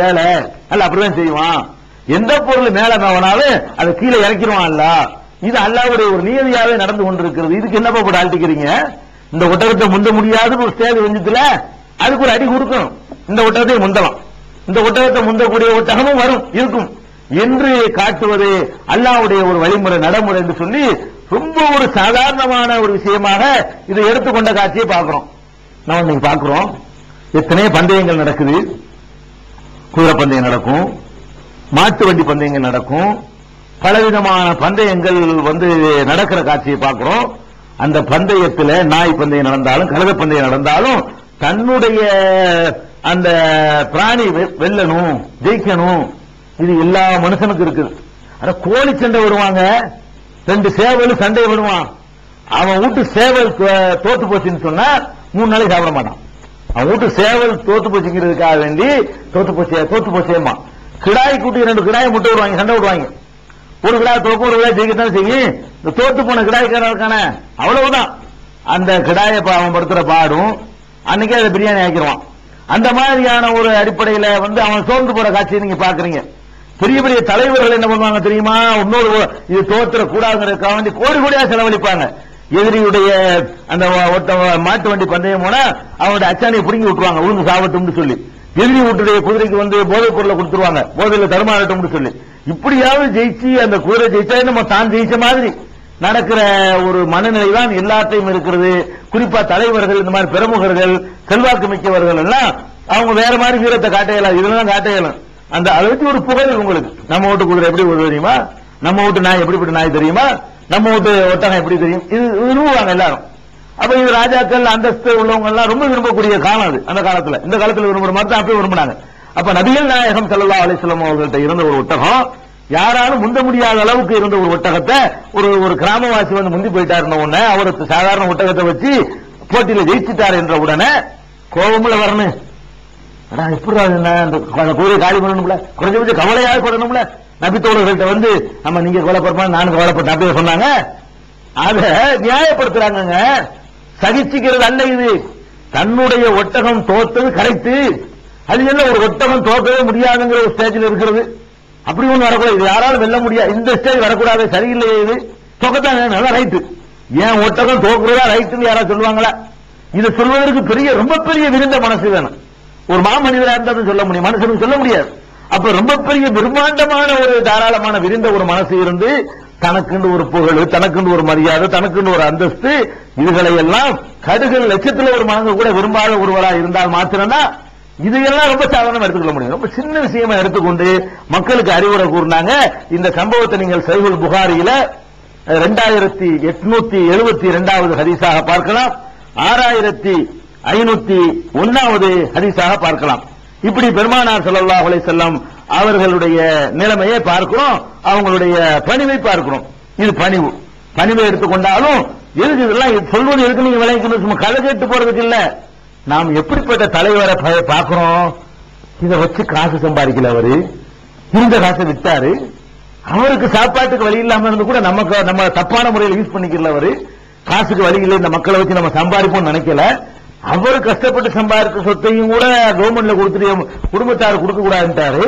வேலை. அல்ல அப்படிதான் செய்வான். எந்த பொருள் மேல மேவனாலும் அதை கீழே இறக்கிடுவான் அல்ல. இது அல்லாவுடைய ஒரு நியதியாவே நடந்து கொண்டிருக்கிறது. இதுக்கு என்னப்பா போட்டு ஆழ்த்திக்கிறீங்க இந்த ஒட்டகத்தை முந்த முடியாது ஒரு ஸ்டேஜ் வந்ததுல அதுக்கு ஒரு அடி கொடுக்கணும். இந்த ஒட்டகத்தை முந்தலாம். இந்த ஒட்டகத்தை முந்தக்கூடிய ஒட்டகமும் வரும் இருக்கும். என்று காட்டுவது அல்லாவுடைய ஒரு வழிமுறை நடைமுறை என்று சொல்லி ரொம்ப ஒரு சாதாரணமான ஒரு விஷயமாக இதை எடுத்துக்கொண்ட காட்சியை பார்க்கிறோம். நம்ம இன்னைக்கு பார்க்கிறோம். எத்தனை பந்தயங்கள் நடக்குது. குதிரை பந்தயம் நடக்கும். மாட்டு வண்டி பந்தயங்கள் நடக்கும். பலவிதமான பந்தயங்கள் வந்து நடக்கிற காட்சியை பார்க்கிறோம். அந்த பந்தயத்தில் நாய் பந்தயம் நடந்தாலும் கழுத பந்தயம் நடந்தாலும் தன்னுடைய அந்த பிராணி வெ- வெல்லணும் ஜெயிக்கணும். இது எல்லா மனுஷனுக்கும் இருக்குது. ஆனா கோழி சண்டை விடுவாங்க ரெண்டு சேவல் சண்டை விடுவான் அவன் வீட்டு சேவல் தோ- தோத்து போச்சுன்னு சொன்னா மூணு நாளைக்கு சாப்பிட மாட்டான். அவன் வீட்டு சேவல் தோத்து போச்சுங்கிறதுக்காக வேண்டி தோத்து போச்சே தோத்து போச்சேம்மா. கிடாய் கூட்டி ரெண்டு கிடாய் முட்டை விடுவாங்க சண்டை விடுவாங்க. ஒரு கிடாய் தோக்கும் ஒரு கிடாய் ஜெயிக்கத்தான் செய்யும். இந்த தோத்து போன கிடாய்க்காரன் இருக்கானே அவ்வளவுதான். அந்த கிடாயை அவன் படுத்துற பாடும் அன்னைக்கே அதை பிரியாணி ஆக்கிடுவான். அந்த மாதிரியான ஒரு அடிப்படையில வந்து அவன் சோர்ந்து போற காட்சியை நீங்க பாக்குறீங்க. பெரிய பெரிய தலைவர்கள் என்ன பண்ணுவாங்க தெரியுமா? இன்னொரு இது தோத்துற கூடாதுங்கிறதுக்காக வேண்டி கோடி கோடியா செலவழிப்பாங்க. எதிரியுடைய அந்த வ- மாட்டு வண்டி பந்தயம் போனா அவனுடைய அச்சாணியை பிடுங்கி விட்டுருவாங்க. உளுந்து சாவட்டும்னு சொல்லி. எதிரி வீட்டுடைய குதிரைக்கு வந்து போதைப் பொருளை கொடுத்துருவாங்க. போதையில தருமாறட்டும்னு சொல்லி. இப்படியாவது ஜெயிச்சு அந்த குதிரை ஜெயிச்சா நம்ம தான் ஜெயிச்ச மாதிரி நடக்கிற ஒரு மனநிலை தான் எல்லாத்தையும் இருக்கிறது. குறிப்பா தலைவர்கள் இந்த மாதிரி பிரமுகர்கள் செல்வாக்கு மிக்கவர்கள் எல்லாம் அவங்க வேற மாதிரி வீரத்தை காட்டையலாம் இதெல்லாம் காட்டையலாம் அந்த அதை வச்சு ஒரு புகழ் உங்களுக்கு நம்ம வீட்டு குதிரை எப்படி தெரியுமா? நம்ம வீட்டு நாய் எப்படிப்பட்ட நாய் தெரியுமா? நம்ம வீட்டு ஒட்டகம் எப்படி தெரியும்? இது விரும்புவாங்க எல்லாரும். அப்ப இது ராஜாக்கள் அந்தஸ்து உள்ளவங்க எல்லாம் ரொம்ப விரும்பக்கூடிய காலம் அது அந்த காலத்துல. இந்த காலத்துல விரும்புற மாதிரி தான் அப்படியே விரும்பினாங்க. அப்ப நபிகள் நாயகம் ஸல்லல்லாஹு அலிஸ்லாம் அவர்கள்ட்ட இருந்த ஒரு ஒட்டகம் யாராலும் முந்த முடியாத அளவுக்கு இருந்த ஒரு ஒட்டகத்தை ஒரு ஒரு கிராமவாசி வந்து முந்தி போயிட்டாருன்ன உடனே அவருக்கு சாதாரண ஒட்டகத்தை வச்சு போட்டியில ஜெயிச்சிட்டார் என்ற உடனே கோபமுல வரணும். அடா எப்படி அந்த அந்த காலி பண்ணணும்ல? குறைஞ்சபட்சம் கவலையாக பண்ணணும்ல? நபித்தோழர்கள்ட்ட வந்து நம்ம நீங்க கவலைப்படுறா நானும் கொலைப்பட்டேன் அப்படியே சொன்னாங்க. அத நியாயப்படுத்துறாங்க சகிச்சுக்கிறது அல்ல இது. தன்னுடைய ஒட்டகம் தோத்தது கரைத்து அது என்ன ஒரு ஒட்டகம் தோக்கவே முடியாதுங்கிற ஒரு ஸ்டேஜில் இருக்கிறது. அப்படி ஒன்று வரக்கூடாது. இது யாராலும் வெல்ல முடியாது. இந்த ஸ்டேஜ் வரக்கூடாது. சரியில்லையே இது. தோக்கத்தான் நல்லா ரைட்டு ஏன் ஒட்டகம் தோக்குறதா ரைட்டுன்னு யாராவது சொல்லுவாங்களா? இதை சொல்வதற்கு பெரிய ரொம்ப பெரிய விருந்த மனசு வேணும். ஒரு மாமனிதரா இருந்தாலும் சொல்ல முடியும். மனுஷனுக்கு சொல்ல முடியாது. அப்ப ரொம்ப பெரிய பிரம்மாண்டமான ஒரு தாராளமான விரிந்த ஒரு மனசு இருந்து தனக்குன்னு ஒரு புகழ் தனக்குன்னு ஒரு மரியாதை தனக்குன்னு ஒரு அந்தஸ்து இதுகளை எல்லாம் கடுகள் லட்சத்துல ஒரு மனது கூட விரும்பாத ஒருவரா இருந்தால் மாத்திரம்தான் இதையெல்லாம் ரொம்ப சாதாரணமா எடுத்துக்கொள்ள முடியும். ரொம்ப சின்ன விஷயமா எடுத்துக்கொண்டு மக்களுக்கு அறிவுரை கூறினாங்க. இந்த சம்பவத்தை நீங்கள் சைகுல் புகாரியில ரெண்டாயிரத்தி எட்நூத்தி எழுபத்தி இரண்டாவது ஹரிசாக பார்க்கலாம். ஆறாயிரத்தி ஐநூத்தி ஒன்னாவது ஹரிசாக பார்க்கலாம். இப்படி பெருமானார் ஸல்லல்லாஹு அலை செல்லம் அவர்களுடைய நிலைமையை பார்க்கிறோம் அவங்களுடைய பணிவை பார்க்கிறோம். இது பணிவு. பணிவை எடுத்துக்கொண்டாலும் எதுக்கு இதெல்லாம் சொல்வது எதுக்கு நீங்க விளைவிக்கணும் சும்மா கதை கேட்டு போறதுக்கு இல்ல. நாம் எப்படிப்பட்ட தலைவரை ப- பார்க்கிறோம்? இதை வச்சு காசு சம்பாதிக்கல அவரு. இருந்த காசை விட்டாரு அவருக்கு சாப்பாட்டுக்கு வழி இல்லாம இருந்து கூட நமக்கு நம்ம தப்பான முறையில் யூஸ் பண்ணிக்கல அவரு. காசுக்கு வழி இல்லை இந்த மக்களை வச்சு நம்ம சம்பாதிப்போம்னு நினைக்கல. அவர் கஷ்டப்பட்டு சம்பாதித்த சொத்தையும் கூட கவர்மெண்ட்ல கொடுத்துட்டு குடும்பத்தார் கொடுக்க கூடாதுட்டாரு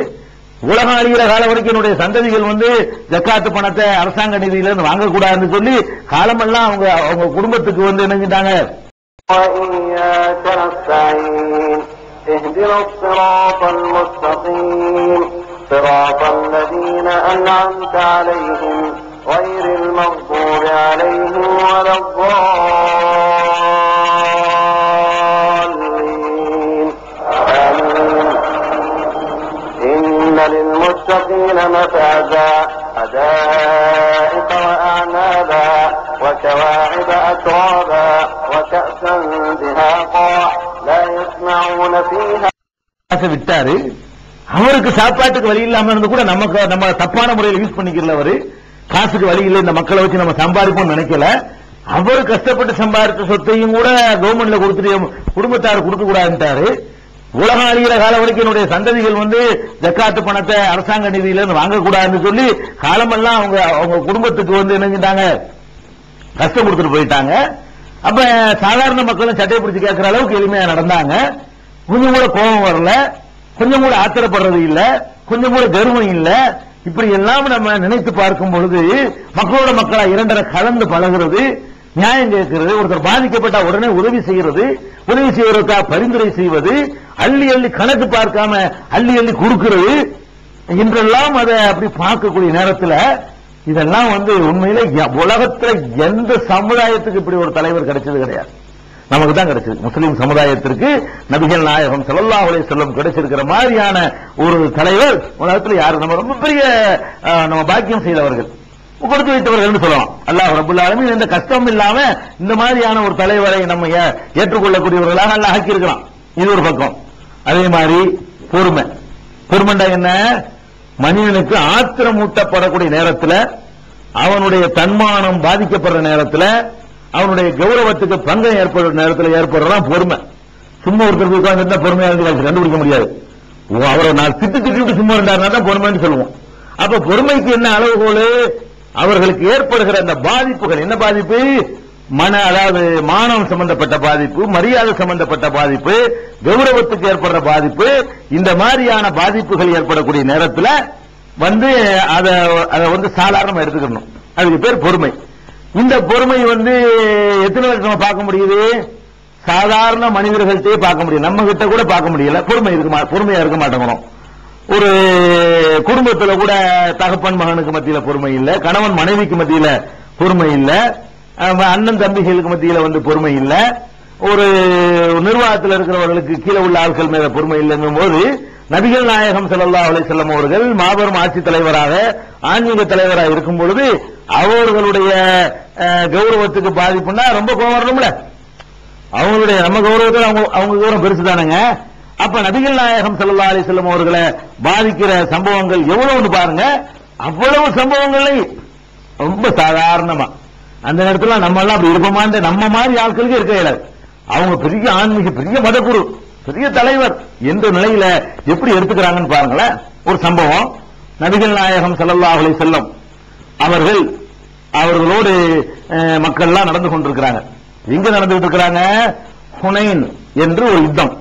உலகம் அழிகிற காலம் வரைக்கும் என்னுடைய சந்ததிகள் வந்து ஜக்காத்து பணத்தை அரசாங்க நிதியில இருந்து வாங்கக்கூடாதுன்னு சொல்லி காலமெல்லாம் அவங்க அவங்க குடும்பத்துக்கு வந்து என்னஞ்சிட்டாங்க وإياك نستعين اهدنا الصراط المستقيم صراط الذين أنعمت عليهم غير المغضوب عليهم ولا الضالين مفازا حدائق وأعنابا وكواعب أترابا وكأسا دهاقا لا يسمعون فيها காசை விட்டாரு அவருக்கு சாப்பாட்டுக்கு வழி இல்லாம இருந்து கூட நமக்கு நம்ம தப்பான முறையில் யூஸ் பண்ணிக்கல அவரு காசுக்கு வழி இல்லை இந்த மக்களை வச்சு நம்ம சம்பாதிப்போம்னு நினைக்கல அவர் கஷ்டப்பட்டு சம்பாதித்த சொத்தையும் கூட கவர்மெண்ட்ல கொடுத்துட்டு குடும்பத்தார் கொடுக்க கூடாதுட்டாரு உலகம் அழிகிற காலம் வரைக்கும் என்னுடைய சந்ததிகள் வந்து ஜக்காத்து பணத்தை அரசாங்க நிதியில இருந்து வாங்கக்கூடாதுன்னு சொல்லி காலமெல்லாம் அவங்க அவங்க குடும்பத்துக்கு வந்து என்னஞ்சிட்டாங்க கஷ்டம் கொடுத்துட்டு போயிட்டாங்க. அப்ப சாதாரண மக்களும் சட்டை பிடிச்சு கேட்கிற அளவுக்கு எளிமையா நடந்தாங்க. கொஞ்சம் கூட கோபம் வரல. கொஞ்சம் கூட ஆத்திரப்படுறது இல்ல. கொஞ்சம் கூட கர்வம் இல்ல. இப்படி எல்லாம் நம்ம நினைத்து பார்க்கும் பொழுது மக்களோட மக்களா இரண்டரை கலந்து பழகுறது நியாயம் கேட்கிறது ஒருத்தர் பாதிக்கப்பட்டா உடனே உதவி செய்யறது உதவி செய்வதற்காக பரிந்துரை செய்வது அள்ளி அள்ளி கணக்கு பார்க்காம அள்ளி அள்ளி கொடுக்கிறது இன்றெல்லாம் அதை அப்படி பார்க்கக்கூடிய நேரத்தில் இதெல்லாம் வந்து உண்மையில எ- எந்த சமுதாயத்துக்கு இப்படி ஒரு தலைவர் கிடைச்சது கிடையாது. நமக்கு தான் கிடைச்சது. முஸ்லீம் சமுதாயத்திற்கு நபிகள் நாயகம் ஸல்லல்லாஹு அலைஹி வஸல்லம் கிடைச்சிருக்கிற மாதிரியான ஒரு தலைவர் உலகத்தில் யாரு? நம்ம ரொம்ப பெரிய நம்ம பாக்கியம் செய்தவர்கள். கொடுத்து வைத்தவர்கள் சொல்லலாம். அல்லாஹ் ரபுல் ஆலமீன் எந்த கஷ்டம் இல்லாம இந்த மாதிரியான ஒரு தலைவரை நம்ம ஏ- ஏற்றுக்கொள்ளக்கூடியவர்களாக அல்லாஹ் ஆக்கி இருக்கலாம் இது ஒரு பக்கம். அதே மாதிரி பொறுமை. பொறுமைண்டா என்ன? மனிதனுக்கு ஆத்திரமூட்டப்படக்கூடிய நேரத்தில் அவனுடைய தன்மானம் பாதிக்கப்படுற நேரத்தில் அவனுடைய கௌரவத்துக்கு பங்கம் ஏற்படுற நேரத்தில் ஏற்படுறதான் பொறுமை. சும்மா ஒருத்தருக்கு உட்கார்ந்து பொறுமையா இருந்து கண்டுபிடிக்க முடியாது. அவரை நான் திட்டு திட்டு சும்மா இருந்தாருன்னா தான் பொறுமைன்னு சொல்லுவோம். அப்ப பொறுமைக்கு என்ன அளவுகோல்? அவர்களுக்கு ஏற்படுகிற அந்த பாதிப்புகள். என்ன பாதிப்பு? மன அதாவது மானம் சம்பந்தப்பட்ட பாதிப்பு மரியாதை சம்பந்தப்பட்ட பாதிப்பு கௌரவத்துக்கு ஏற்படுற பாதிப்பு இந்த மாதிரியான பாதிப்புகள் ஏற்படக்கூடிய நேரத்தில் வந்து அதை அதை வந்து சாதாரணமா எடுத்துக்கணும். அதுக்கு பேர் பொறுமை. இந்த பொறுமை வந்து எத்தனை நம்ம பார்க்க முடியுது? சாதாரண மனிதர்கள்ட்டே பார்க்க முடியும். நம்ம கிட்ட கூட பார்க்க முடியல. பொறுமை இருக்க மா- பொறுமையா இருக்க மாட்டேங்கிறோம். ஒரு குடும்பத்துல கூட தகப்பன் மகனுக்கு மத்தியில பொறுமை இல்ல கணவன் மனைவிக்கு மத்தியில பொறுமை இல்ல அண்ணன் தம்பிகளுக்கு மத்தியில வந்து பொறுமை இல்ல. ஒரு நிர்வாகத்தில் இருக்கிறவர்களுக்கு கீழே உள்ள ஆட்கள் மேல பொறுமை இல்லைங்கும் போது நபிகள் நாயகம் செல்லல்லா அலை செல்லம் அவர்கள் மாபெரும் ஆட்சி தலைவராக ஆன்மீக தலைவராக இருக்கும் பொழுது அவர்களுடைய கௌரவத்துக்கு பாதிப்புன்னா ரொம்ப கோவம் வரணும்ல. அவங்களுடைய நம்ம கௌரவத்தில் அவங்க அவங்க கௌரவம் பெருசு தானேங்க அப்ப நபிகள் நாயகம் ஸல்லல்லாஹு அலைஹி அவர்களை பாதிக்கிற சம்பவங்கள் எவ்வளவுன்னு பாருங்க. அவ்வளவு சம்பவங்களை ரொம்ப சாதாரணமா. அந்த நேரத்துல நம்ம எல்லாம் அப்படி இருப்போமான்ற நம்ம மாதிரி ஆட்களுக்கு இருக்க இயலாது. அவங்க பெரிய ஆன்மீக பெரிய மதகுரு பெரிய தலைவர் எந்த நிலையில எப்படி எடுத்துக்கிறாங்கன்னு பாருங்களேன். ஒரு சம்பவம். நபிகள் நாயகம் ஸல்லல்லாஹு அலி செல்லும் அவர்கள் அவர்களோடு மக்கள்லாம் நடந்து கொண்டிருக்கிறாங்க. எங்க நடந்துகிட்டு இருக்கிறாங்க? ஹுனைன் என்று ஒரு யுத்தம்.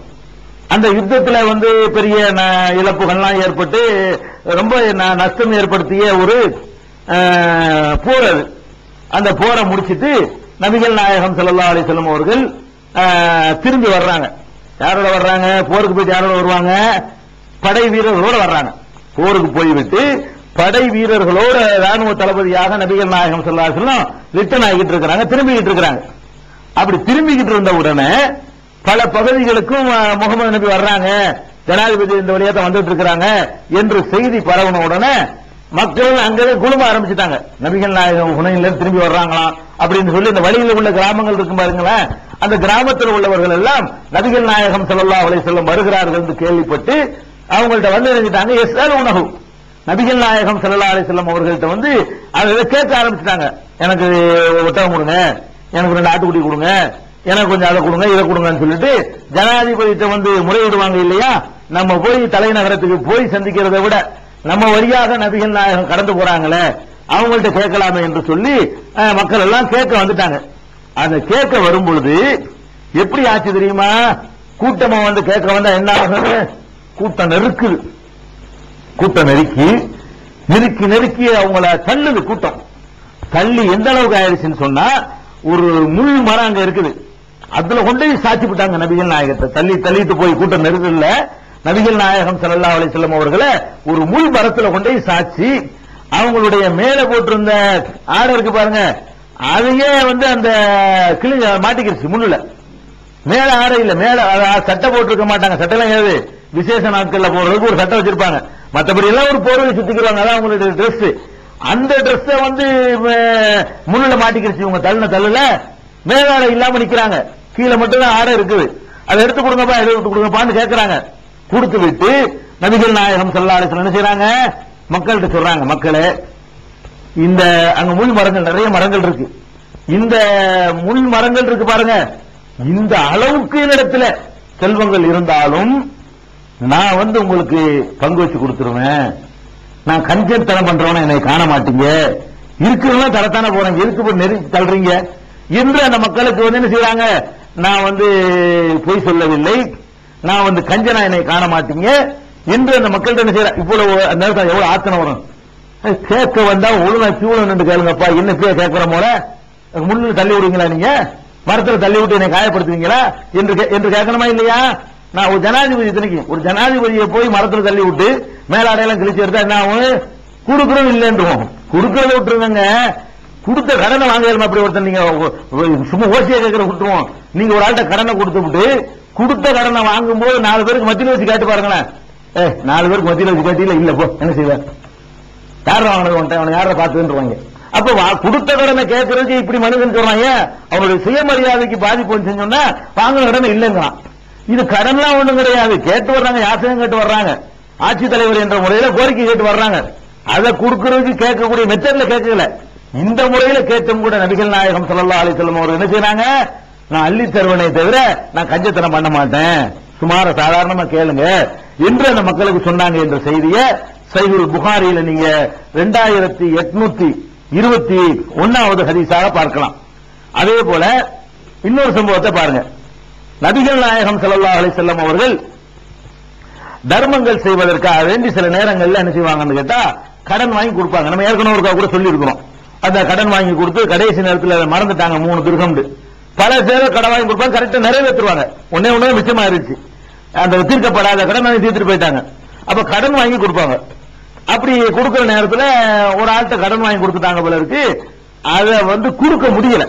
அந்த யுத்தத்துல வந்து பெரிய ந- இழப்புகள்லாம் ஏற்பட்டு ரொம்ப ந- நஷ்டம் ஏற்படுத்திய ஒரு போர் அது. அந்த போரை முடிச்சிட்டு நபிகள் நாயகம் ஸல்லல்லாஹு அலிசல்லம் அவர்கள் திரும்பி வர்றாங்க. யாரோட வர்றாங்க? போருக்கு போயிட்டு யாரோட வருவாங்க? படை வீரர்களோட வர்றாங்க. போருக்கு போய்விட்டு படை வீரர்களோட ராணுவ தளபதியாக நபிகள் நாயகம் ஸல்லல்லாஹு ரிட்டர்ன் ஆகிட்டு இருக்கிறாங்க திரும்பிக்கிட்டு இருக்கிறாங்க. அப்படி திரும்பிக்கிட்டு இருந்த உடனே பல பகுதிகளுக்கும் முகமது நபி வர்றாங்க. ஜனாதிபதி இந்த வழியா தான் வந்துட்டு இருக்கிறாங்க. என்று செய்தி பரவன உடனே மக்கள் அங்கவே குழும ஆரம்பிச்சுட்டாங்க. நபிகள் நாயகம் ஹுனைன்ல திரும்பி வர்றாங்களாம். அப்படின்னு சொல்லி இந்த வழியில் உள்ள கிராமங்கள் இருக்கும் பாருங்களேன். அந்த கிராமத்தில் உள்ளவர்கள் எல்லாம் நபிகள் நாயகம் ஸல்லல்லாஹு அவளை செல்லும் வருகிறார்கள் என்று கேள்விப்பட்டு அவங்கள்ட்ட வந்து இறங்கிட்டாங்க. எஸ்ஆர் உணவு. நபிகள் நாயகம் செல்லல்லா அலை வஸல்லம் அவர்கள்ட்ட வந்து அதை கேட்க ஆரம்பிச்சிட்டாங்க. எனக்கு ஒட்டகம் கொடுங்க. எனக்கு ரெண்டு ஆட்டுக்குட்டி கொடுங்க. எனக்கு கொஞ்சம் அதை கொடுங்க இதை கொடுங்கன்னு சொல்லிட்டு ஜனாதிபதியிட்ட வந்து முறையிடுவாங்க இல்லையா? நம்ம போய் தலைநகரத்துக்கு போய் சந்திக்கிறத விட நம்ம வழியாக நபிகள் நாயகம் கடந்து போறாங்களே அவங்கள்ட்ட கேட்கலாமே என்று சொல்லி மக்கள் எல்லாம் கேட்க வந்துட்டாங்க. அந்த கேட்க வரும் பொழுது எப்படி ஆச்சு தெரியுமா? கூட்டமா வந்து கேட்க வந்தா என்ன ஆகுது? கூட்டம் நெருக்குது. கூட்டம் நெருக்கி நெருக்கி நெருக்கி அவங்கள தள்ளுது கூட்டம். தள்ளி எந்த அளவுக்கு ஆயிடுச்சுன்னு சொன்னா ஒரு முள் மரம் அங்க இருக்குது. அதுல கொண்டு சாட்சி விட்டாங்க நபிகள் நாயகத்தை. தள்ளி தள்ளிட்டு போய் கூட்டம் நெருக்கல நபிகள் நாயகம் ஸல்லல்லாஹு அலைஹி செல்லம் அவர்களை ஒரு முள் மரத்துல கொண்டு சாட்சி அவங்களுடைய மேல போட்டிருந்த ஆடை இருக்கு பாருங்க அதையே வந்து அந்த கிளி மாட்டிக்கிடுச்சு முள்ளுல. மேல ஆடை இல்ல மேல சட்டை போட்டிருக்க மாட்டாங்க. சட்டைலாம் ஏது விசேஷ நாட்கள்ல போறதுக்கு ஒரு சட்டை வச்சிருப்பாங்க. மற்றபடி எல்லாம் ஒரு போர்வை சுத்திக்கிறாங்க அதான் அவங்களுடைய ட்ரெஸ் அந்த ட்ரெஸ்ஸை வந்து அஹ், மாட்டிக்கிடுச்சு இவங்க தள்ளின தள்ளுல மேல இல்லாம நிக்கிறாங்க. கீழே மட்டும்தான் ஆடை இருக்குது. அதை எடுத்து கொடுங்கப்பா எடுத்து கொடுங்கப்பான்னு கேட்கறாங்க கொடுத்து விட்டு நபிகள் நாயகம் செல்லாடு என்ன செய்யறாங்க மக்கள்கிட்ட சொல்றாங்க மக்களே இந்த அங்க முள் மரங்கள் நிறைய மரங்கள் இருக்கு. இந்த முள் மரங்கள் இருக்கு பாருங்க. இந்த அளவுக்கு இடத்துல செல்வங்கள் இருந்தாலும் நான் வந்து உங்களுக்கு பங்கு வச்சு கொடுத்துருவேன். நான் கஞ்சத்தனம் பண்றவன என்னை காண மாட்டீங்க. இருக்கிறவங்க தரத்தானே போறேன். இருக்கு நெருங்கி தள்ளுறீங்க? இன்று அந்த மக்களுக்கு வந்து என்ன செய்யறாங்க நான் வந்து பொய் சொல்லவில்லை. நான் வந்து கஞ்சனா என்னை காண மாட்டீங்க. இன்று அந்த மக்கள்கிட்ட என்ன செய்யற இவ்வளவு நேரத்தில் எவ்வளவு ஆத்தனை வரும்? கேட்க வந்தா ஒழுங்கா கியூல நின்று கேளுங்கப்பா. என்ன பேர் கேட்கிற போல? முன்னு தள்ளி விடுவீங்களா நீங்க? மரத்துல தள்ளி விட்டு என்னை காயப்படுத்துவீங்களா? என்று கே- என்று கேட்கணுமா இல்லையா? நான் ஒரு ஜனாதிபதி இத்தனைக்கும் ஒரு ஜனாதிபதியை போய் மரத்துல தள்ளி விட்டு மேலாடையெல்லாம் கிழிச்சு எடுத்தா என்ன ஆகும்? கொடுக்கறோம் இல்லைன்றோம். கொடுக்கறத விட்டுருங்க கொடுத்த கடனை வாங்கலாமா அப்படி ஒருத்தன் நீங்க சும்மா ஓசியா கேட்கற விட்டுருவோம் நீங்க ஒரு ஆள்கிட்ட கடனை கொடுத்து விட்டு கொடுத்த கடனை வாங்கும்போது நாலு பேருக்கு மத்தியில் வச்சு கேட்டு பாருங்களேன். ஏ நாலு பேருக்கு மத்தியில் வச்சு கேட்டீங்க இல்ல போ என்ன செய்வேன் யார் வாங்கினது உன்ட்ட? அவனை யாரை பார்த்துருவாங்க அப்ப கொடுத்த கடனை கேட்கறதுக்கு இப்படி மனுஷன் சொல்றாங்க அவனுடைய சுயமரியாதைக்கு பாதிப்பு வந்து செஞ்சோம்னா வாங்கின கடனை இல்லைங்கிறான். இது கடன்லாம் ஒண்ணும் கிடையாது. கேட்டு வர்றாங்க யாசகம் கேட்டு வர்றாங்க. ஆட்சித்தலைவர் என்ற முறையில கோரிக்கை கேட்டு வர்றாங்க. அதை கொடுக்கறதுக்கு கேட்கக்கூடிய மெத்தட்ல கேட்கல. இந்த முறையில கேட்டும் கூட நபிகள் நாயகம் ஸல்லல்லாஹு அலி வஸல்லம் அவர்கள் என்ன செய்யறாங்க நான் அள்ளி தருவனே தவிர நான் கஞ்சத்தனம் பண்ண மாட்டேன். சுமார சாதாரணமா கேளுங்க. என்று அந்த மக்களுக்கு சொன்னாங்க என்ற செய்தியை சைகுல் புகாரியில நீங்க ரெண்டாயிரத்தி எட்நூத்தி இருபத்தி ஒன்னாவது ஹதீஸாக பார்க்கலாம். அதே போல இன்னொரு சம்பவத்தை பாருங்க. நபிகள் நாயகம் ஸல்லல்லாஹு அலி செல்லம் அவர்கள் தர்மங்கள் செய்வதற்காக வேண்டி சில நேரங்கள்ல என்ன செய்வாங்கன்னு கேட்டா கடன் வாங்கி கொடுப்பாங்க. நம்ம ஏற்கனவே ஒருக்கா கூட சொல்லி இருக்கிறோம் அந்த கடன் வாங்கி கொடுத்து கடைசி நேரத்தில் அதை மறந்துட்டாங்க மூணு திருகம்னு. பல சேவை கடன் வாங்கி கொடுப்பாங்க கரெக்டா நிறைவேற்றுவாங்க. ஒன்னே ஒண்ணே மிச்சமா இருக்கு அந்த தீர்க்கப்படாத கடன் வாங்கி தீர்த்துட்டு போயிட்டாங்க. அப்ப கடன் வாங்கி கொடுப்பாங்க. அப்படி கொடுக்கிற நேரத்தில் ஒரு ஆள்கிட்ட கடன் வாங்கி கொடுத்துட்டாங்க போல இருக்கு. அதை வந்து கொடுக்க முடியல.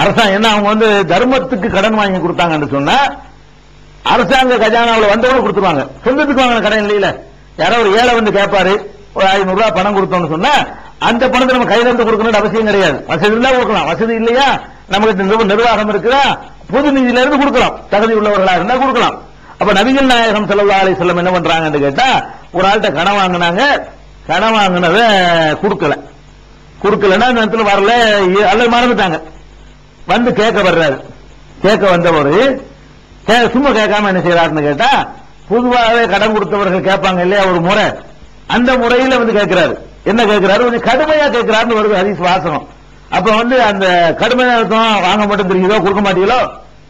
அரசாங்கம் என்ன அவங்க வந்து தர்மத்துக்கு கடன் வாங்கி கொடுத்தாங்கன்னு சொன்னா அரசாங்க கஜானாவில் வந்தவங்க கொடுத்துருவாங்க. சொந்தத்துக்கு வாங்கின கடன் இல்லையில. யாரோ ஒரு ஏழை வந்து கேட்பாரு ஒரு ஐநூறு ரூபாய் பணம் கொடுத்தோம்னு சொன்னா அந்த பணத்தை நம்ம கையில இருந்து கொடுக்கணும் அவசியம் கிடையாது. வசதி இருந்தா கொடுக்கலாம். வசதி இல்லையா? நமக்கு நிர்வாகம் இருக்குதா? பொது நிதியில இருந்து கொடுக்கலாம். தகுதி உள்ளவர்களா இருந்தா கொடுக்கலாம். அப்ப நபிகள் நாயகம் ஸல்லல்லாஹு அலைஹி செல்லம் என்ன பண்றாங்கன்னு கேட்டா ஒரு ஆள்கிட்ட கடன் வாங்கினாங்க. கடன் வாங்கினதை கொடுக்கல. கொடுக்கலன்னா அந்த இடத்துல வரல. அல்லது மறந்துட்டாங்க. வந்து கேட்க வர்றாரு. கேட்க வந்தவர் சும்மா கேட்காம என்ன செய்யறாருன்னு கேட்டா பொதுவாகவே கடன் கொடுத்தவர்கள் கேட்பாங்க இல்லையா ஒரு முறை. அந்த முறையில வந்து கேட்கிறாரு என்ன கேட்கிறாரு கொஞ்சம் கடுமையா கேட்கிறாருன்னு வருது ஹரிஸ் வாசனம் அப்ப வந்து அந்த கடுமையா இருக்கும் வாங்க மட்டும் தெரியுதோ கொடுக்க மாட்டீங்களோ?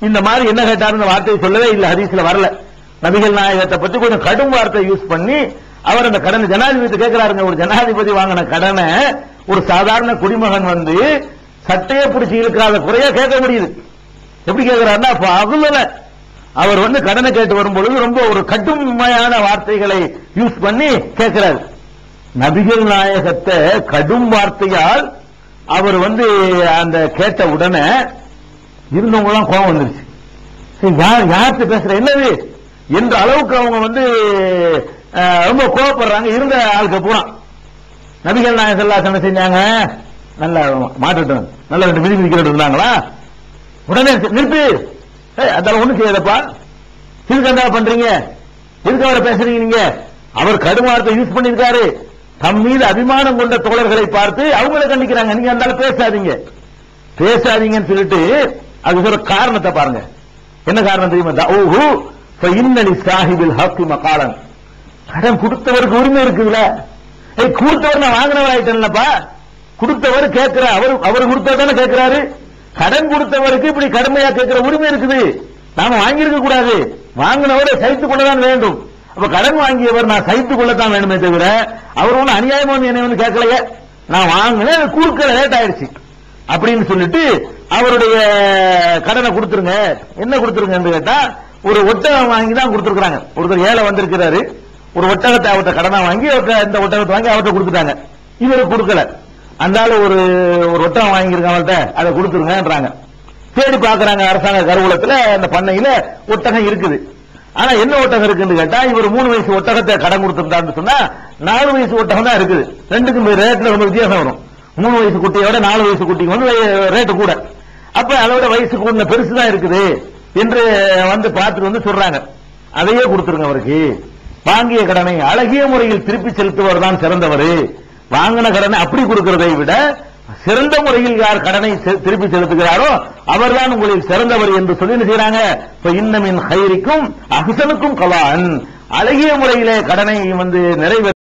இந்த மாதிரி என்ன கேட்டாருன்னு வார்த்தையை சொல்லவே இல்ல ஹரிஸ்ல வரல. நபிகள் நாயகத்தை பத்தி கொஞ்சம் கடும் வார்த்தை யூஸ் பண்ணி அவர் அந்த கடனை ஜனாதிபதி கேட்கிறாருங்க ஒரு ஜனாதிபதி வாங்கின கடனை ஒரு சாதாரண குடிமகன் வந்து சட்டையை பிடிச்சி இழுக்காத குறையா கேட்க முடியுது. எப்படி கேட்கிறாருன்னா அப்ப அதுல அவர் வந்து கடனை கேட்டு வரும்பொழுது ரொம்ப ஒரு கடுமையான வார்த்தைகளை யூஸ் பண்ணி கேட்கிறார். நபிகள் நாயகத்தை கடும் வார்த்தையால் அவர் வந்து அந்த கேட்ட உடனே இருந்தவங்க எல்லாம் கோபம் வந்துருச்சு. சரி, யார் யார்கிட்ட பேசுற என்னது? என்ற அளவுக்கு அவங்க வந்து ரொம்ப கோவப்படுறாங்க இருந்த ஆளுக்கு பூரா நபிகள் நாயகம் எல்லாம் என்ன செஞ்சாங்க? நல்ல மாட்டுட்டோம் நல்ல ரெண்டு மிதி மிதிக்கிட்டு இருந்தாங்களா உடனே நிறுத்து. அதெல்லாம் ஒண்ணும் செய்யாதப்பா திருக்கண்டா பண்றீங்க? எதுக்கு அவரை பேசுறீங்க நீங்க? அவர் கடுமாரத்தை யூஸ் பண்ணிருக்காரு தம் மீது அபிமானம் கொண்ட தோழர்களை பார்த்து அவங்கள கண்டிக்கிறாங்க. நீங்க அந்த பேசாதீங்க. பேசாதீங்கன்னு சொல்லிட்டு அது ஒரு காரணத்தை பாருங்க. என்ன காரணம் தெரியுமா? ஓஹு இன்னலி சாஹிபில் ஹாக்கி மகாலன். கடன் கொடுத்தவருக்கு உரிமை இருக்குதுல ஏய் கொடுத்தவர் நான் வாங்கினவர் ஆயிட்டேன்லப்பா. கொடுத்தவர் கேட்கிற அவர் அவர் கொடுத்தா தானே கேட்கிறாரு. கடன் கொடுத்தவருக்கு இப்படி கடுமையா கேட்கிற உரிமை இருக்குது. நாம வாங்கியிருக்க கூடாது. வாங்கினவரை சைத்துக் கொள்ளதான் வேண்டும். அப்ப கடன் வாங்கியவர் நான் சைத்துக் கொள்ளத்தான் வேண்டுமே தவிர அவர் ஒண்ணு அநியாயமா வந்து என்னை வந்து கேட்கலையே. நான் வாங்கினேன் கொடுக்கல லேட் ஆயிடுச்சு. அப்படின்னு சொல்லிட்டு அவருடைய கடனை கொடுத்துருங்க. என்ன கொடுத்துருங்கன்னு கேட்டா ஒரு ஒட்டகம் வாங்கி தான் கொடுத்துருக்காங்க ஒருத்தர் ஏழை வந்திருக்கிறாரு. ஒரு ஒட்டகத்தை அவர்கிட்ட கடனா வாங்கி அவர்கிட்ட இந்த ஒட்டகத்தை வாங்கி அவர்கிட்ட கொடுத்துட்டாங்க. இவரு கொடுக்கல. அந்த ஒரு ஒரு ஒட்டகம் வாங்கியிருக்காங்க அதை கொடுத்துருங்கன்றாங்க. தேடி பாக்குறாங்க அரசாங்க கருவூலத்துல அந்த பண்ணையில ஒட்டகம் இருக்குது. ஆனா என்ன ஒட்டகம் இருக்குன்னு கேட்டா இவர் மூணு வயசு ஒட்டகத்தை கடன் கொடுத்திருந்தாருன்னு சொன்னா நாலு வயசு ஒட்டகம் தான் இருக்குது. ரெண்டுக்கும் ரேட்ல ரொம்ப வித்தியாசம் வரும். மூணு வயசு குட்டியோட நாலு வயசு குட்டிக்கு வந்து ரேட்டு கூட. அப்ப அதோட வயசு கூட பெருசு தான் இருக்குது என்று வந்து பார்த்துட்டு வந்து சொல்றாங்க. அதையே கொடுத்துருங்க அவருக்கு. வாங்கிய கடனை அழகிய முறையில் திருப்பி செலுத்துவர் தான் சிறந்தவர். வாங்கின கடனை அப்படி கொடுக்கிறதை விட சிறந்த முறையில் யார் கடனை செ- திருப்பி செலுத்துகிறாரோ அவர்தான் உங்களில் சிறந்தவர் என்று சொல்லி என்ன செய்றாங்க? இப்ப இன்னமின் ஹைரிக்கும் அகுசனுக்கும் கலான். அழகிய முறையிலே கடனை வந்து நிறைவேற்ற